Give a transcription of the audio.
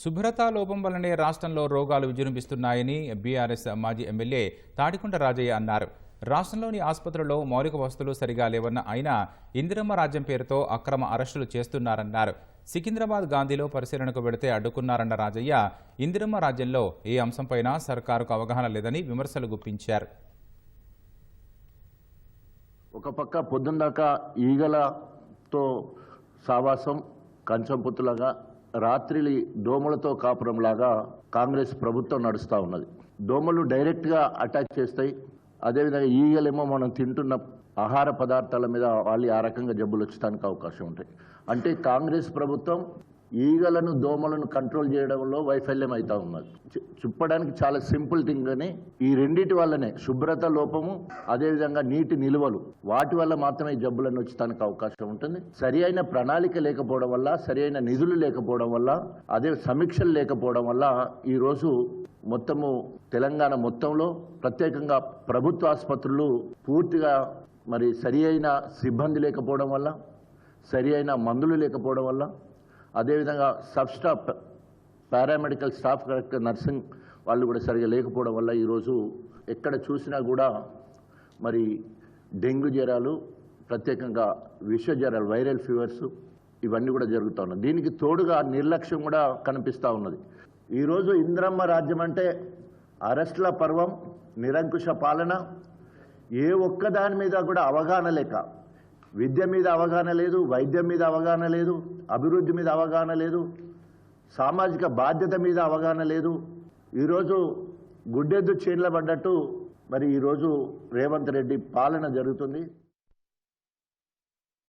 శుభ్రతా లోపం వల్లనే రాష్ట్రంలో రోగాలు విజృంభిస్తున్నాయని బీఆర్ఎస్ మాజీ ఎమ్మెల్యే తాడికొండ రాజయ్య అన్నారు. రాష్ట్రంలోని ఆసుపత్రుల్లో మౌలిక వసతులు సరిగా లేవన్న ఆయన ఇందిరమ్మ రాజ్యం పేరుతో అక్రమ అరెస్టులు చేస్తున్నారన్నారు. సికింద్రాబాద్ గాంధీలో పరిశీలనకు పెడితే అడ్డుకున్నారన్న రాజయ్య ఇందిరమ్మ రాజ్యంలో ఏ అంశంపైనా సర్కారుకు అవగాహన లేదని విమర్శలు గుప్పించారు. ఒక పక్క పొద్దుందాకా ఈగలతో సావాసం కంచం పుత్తులాగా రాత్రి దోమలతో కాపురంలాగా కాంగ్రెస్ ప్రభుత్వం నడుస్తూ ఉన్నది. దోమలు డైరెక్ట్గా అటాక్ చేస్తాయి. అదేవిధంగా ఈగలేమో మనం తింటున్న ఆహార పదార్థాల మీద వాళ్ళు ఆ రకంగా జబ్బులు వచ్చడానికి అవకాశం ఉంటాయి. అంటే కాంగ్రెస్ ప్రభుత్వం ఈగలను దోమలను కంట్రోల్ చేయడంలో వైఫల్యం అవుతా ఉన్నది. చె- చెప్పడానికి చాలా సింపుల్ థింగ్ కానీ ఈ రెండింటి వల్లనే శుభ్రత లోపము అదేవిధంగా నీటి నిల్వలు. వాటి వల్ల మాత్రమే జబ్బులను వచ్చడానికి అవకాశం ఉంటుంది. సరి అయిన ప్రణాళిక లేకపోవడం వల్ల సరి అయిన నిధులు లేకపోవడం వల్ల అదే సమీక్షలు లేకపోవడం వల్ల ఈరోజు మొత్తము తెలంగాణ మొత్తంలో ప్రత్యేకంగా ప్రభుత్వ ఆసుపత్రులు పూర్తిగా మరి సరి అయిన సిబ్బంది లేకపోవడం వల్ల సరి అయిన మందులు లేకపోవడం వల్ల అదేవిధంగా sub staff paramedical staff correct nursing వాళ్ళు కూడా సరిగా లేకపోవడం వల్ల ఈరోజు ఎక్కడ చూసినా కూడా మరి డెంగ్యూ జ్వరాలు ప్రత్యేకంగా విష జ్వరాలు వైరల్ ఫీవర్స్ ఇవన్నీ కూడా జరుగుతూ ఉన్నాయి. దీనికి తోడుగా నిర్లక్ష్యం కూడా కనిపిస్తూ ఉన్నది. ఈరోజు ఇంద్రమ్మ రాజ్యం అంటే అరెస్ట్ల పర్వం నిరంకుశ పాలన ఏ ఒక్క దాని మీద కూడా అవగాహన లేక విద్య మీద అవగాహన లేదు వైద్యం మీద అవగాహన లేదు అభివృద్ధి మీద అవగాహన లేదు సామాజిక బాధ్యత మీద అవగాహన లేదు. ఈరోజు గుడ్డెద్దు చీన్ల పడ్డట్టు మరి ఈరోజు రేవంత్ రెడ్డి పాలన జరుగుతుంది.